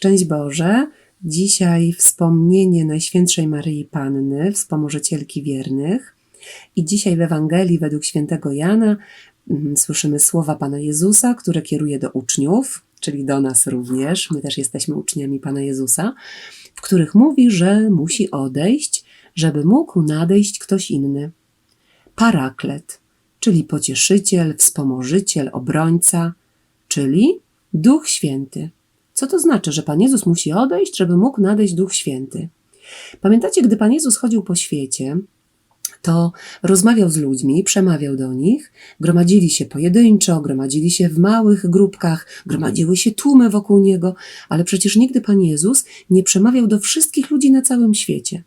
Szczęść Boże! Dzisiaj wspomnienie Najświętszej Maryi Panny, wspomożycielki wiernych. I dzisiaj w Ewangelii według świętego Jana mm, słyszymy słowa Pana Jezusa, które kieruje do uczniów, czyli do nas również. My też jesteśmy uczniami Pana Jezusa, w których mówi, że musi odejść, żeby mógł nadejść ktoś inny. Paraklet, czyli pocieszyciel, wspomożyciel, obrońca, czyli Duch Święty. Co to znaczy, że Pan Jezus musi odejść, żeby mógł nadejść Duch Święty? Pamiętacie, gdy Pan Jezus chodził po świecie, to rozmawiał z ludźmi, przemawiał do nich, gromadzili się pojedynczo, gromadzili się w małych grupkach, gromadziły się tłumy wokół niego, ale przecież nigdy Pan Jezus nie przemawiał do wszystkich ludzi na całym świecie.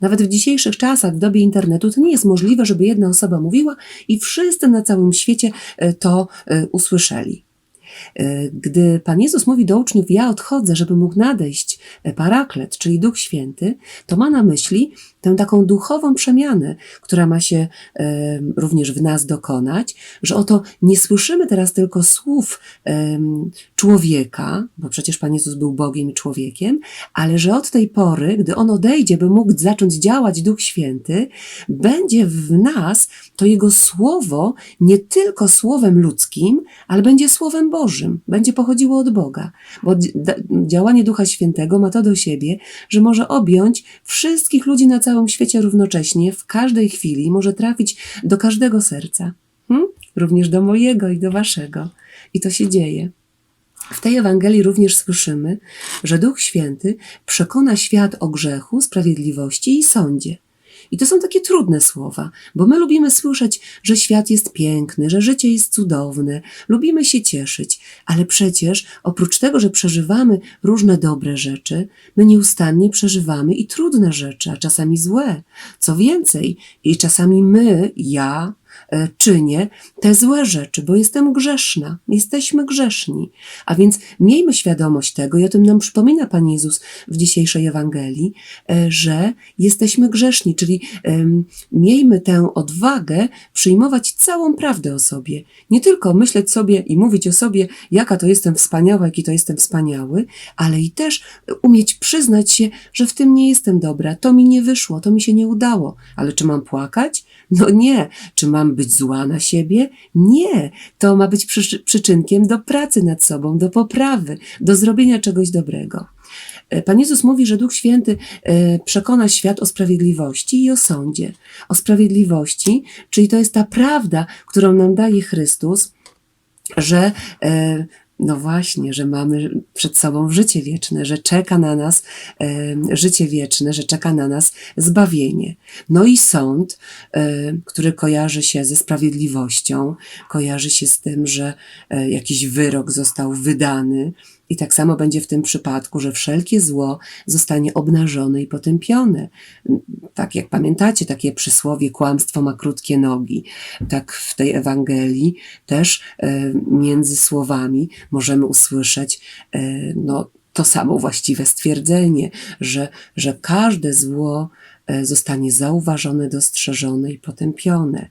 Nawet w dzisiejszych czasach, w dobie internetu, to nie jest możliwe, żeby jedna osoba mówiła i wszyscy na całym świecie e, to e, usłyszeli. E, gdy Pan Jezus mówi do uczniów, ja odchodzę, żeby mógł nadejść paraklet, czyli Duch Święty, to ma na myśli tę taką duchową przemianę, która ma się e, również w nas dokonać, że oto nie słyszymy teraz tylko słów e, człowieka, bo przecież Pan Jezus był Bogiem i człowiekiem, ale że od tej pory, gdy On odejdzie, by mógł zacząć działać Duch Święty, będzie w nas to Jego Słowo nie tylko Słowem ludzkim, ale będzie Słowem Bożym, będzie pochodziło od Boga, bo działanie Ducha Świętego ma to do siebie, że może objąć wszystkich ludzi na całym całym świecie równocześnie, w każdej chwili może trafić do każdego serca, hm? również do mojego i do waszego. I to się dzieje. W tej Ewangelii również słyszymy, że Duch Święty przekona świat o grzechu, sprawiedliwości i sądzie. I to są takie trudne słowa, bo my lubimy słyszeć, że świat jest piękny, że życie jest cudowne, lubimy się cieszyć, ale przecież oprócz tego, że przeżywamy różne dobre rzeczy, my nieustannie przeżywamy i trudne rzeczy, a czasami złe. Co więcej, i czasami my, ja, czynię te złe rzeczy, bo jestem grzeszna, jesteśmy grzeszni. A więc miejmy świadomość tego, i o tym nam przypomina Pan Jezus w dzisiejszej Ewangelii, e, że jesteśmy grzeszni, czyli miejmy tę odwagę przyjmować całą prawdę o sobie. Nie tylko myśleć sobie i mówić o sobie, jaka to jestem wspaniała, jaki to jestem wspaniały, ale i też umieć przyznać się, że w tym nie jestem dobra, to mi nie wyszło, to mi się nie udało. Ale czy mam płakać? No nie. Czy mam być zła na siebie? Nie. To ma być przy, przyczynkiem do pracy nad sobą, do poprawy, do zrobienia czegoś dobrego. E, Pan Jezus mówi, że Duch Święty e, przekona świat o sprawiedliwości i o sądzie. O sprawiedliwości, czyli to jest ta prawda, którą nam daje Chrystus, że e, no właśnie, że mamy przed sobą życie wieczne, że czeka na nas życie wieczne, że czeka na nas zbawienie. No i sąd, który kojarzy się ze sprawiedliwością, kojarzy się z tym, że e, jakiś wyrok został wydany, i tak samo będzie w tym przypadku, że wszelkie zło zostanie obnażone i potępione. Tak jak pamiętacie, takie przysłowie kłamstwo ma krótkie nogi. Tak w tej Ewangelii też e, między słowami możemy usłyszeć e, no, to samo właściwe stwierdzenie, że, że każde zło zostanie zauważone, dostrzeżone i potępione.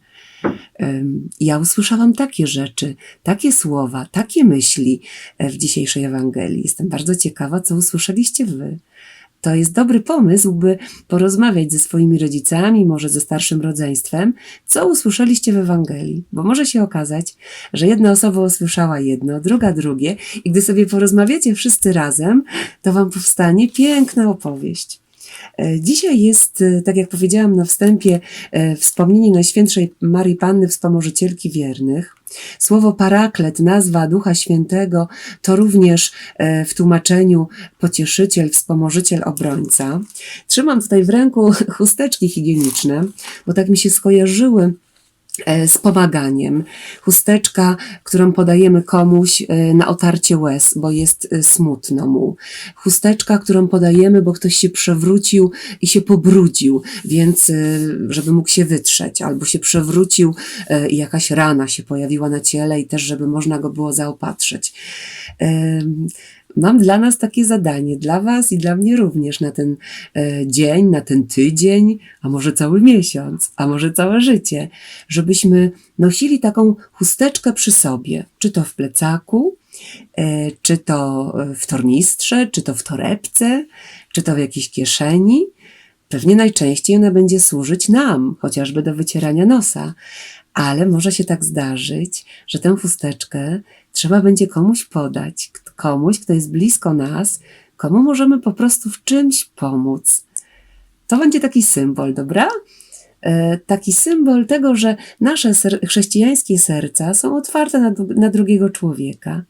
Ja usłyszałam takie rzeczy, takie słowa, takie myśli e, w dzisiejszej Ewangelii. Jestem bardzo ciekawa, co usłyszeliście Wy. To jest dobry pomysł, by porozmawiać ze swoimi rodzicami, może ze starszym rodzeństwem, co usłyszeliście w Ewangelii, bo może się okazać, że jedna osoba usłyszała jedno, druga drugie, i gdy sobie porozmawiacie wszyscy razem, to Wam powstanie piękna opowieść. E, dzisiaj jest, e, tak jak powiedziałam na wstępie, e, wspomnienie Najświętszej Marii Panny, wspomożycielki wiernych. Słowo paraklet, nazwa Ducha Świętego, to również w tłumaczeniu pocieszyciel, wspomożyciel, obrońca. Trzymam tutaj w ręku chusteczki higieniczne, bo tak mi się skojarzyły z pomaganiem. Chusteczka, którą podajemy komuś e, na otarcie łez, bo jest e, smutno mu. Chusteczka, którą podajemy, bo ktoś się przewrócił i się pobrudził, więc żeby mógł się wytrzeć, albo się przewrócił i jakaś rana się pojawiła na ciele i też, żeby można go było zaopatrzyć. Mam dla nas takie zadanie, dla Was i dla mnie również na ten e, dzień, na ten tydzień, a może cały miesiąc, a może całe życie, żebyśmy nosili taką chusteczkę przy sobie, czy to w plecaku, E, Czy to w tornistrze, czy to w torebce, czy to w jakiejś kieszeni. Pewnie najczęściej ona będzie służyć nam, chociażby do wycierania nosa. Ale może się tak zdarzyć, że tę chusteczkę trzeba będzie komuś podać, komuś, kto jest blisko nas, komu możemy po prostu w czymś pomóc. To będzie taki symbol, dobra? E, Taki symbol tego, że nasze ser- chrześcijańskie serca są otwarte na, na drugiego człowieka.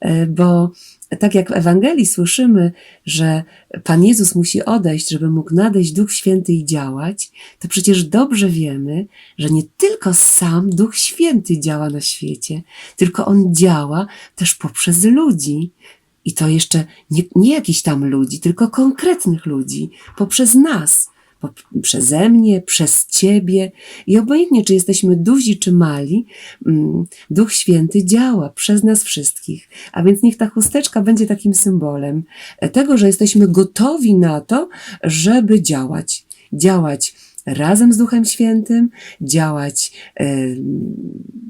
E, Bo tak jak w Ewangelii słyszymy, że Pan Jezus musi odejść, żeby mógł nadejść Duch Święty i działać, to przecież dobrze wiemy, że nie tylko sam Duch Święty działa na świecie, tylko On działa też poprzez ludzi. I to jeszcze nie, nie jakichś tam ludzi, tylko konkretnych ludzi, poprzez nas, przeze mnie, przez Ciebie. I obojętnie, czy jesteśmy duzi, czy mali, mm, Duch Święty działa przez nas wszystkich. A więc niech ta chusteczka będzie takim symbolem e, tego, że jesteśmy gotowi na to, żeby działać. Działać razem z Duchem Świętym, działać em,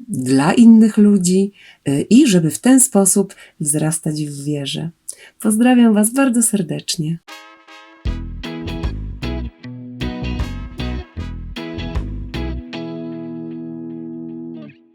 dla innych ludzi e, i żeby w ten sposób wzrastać w wierze. Pozdrawiam Was bardzo serdecznie.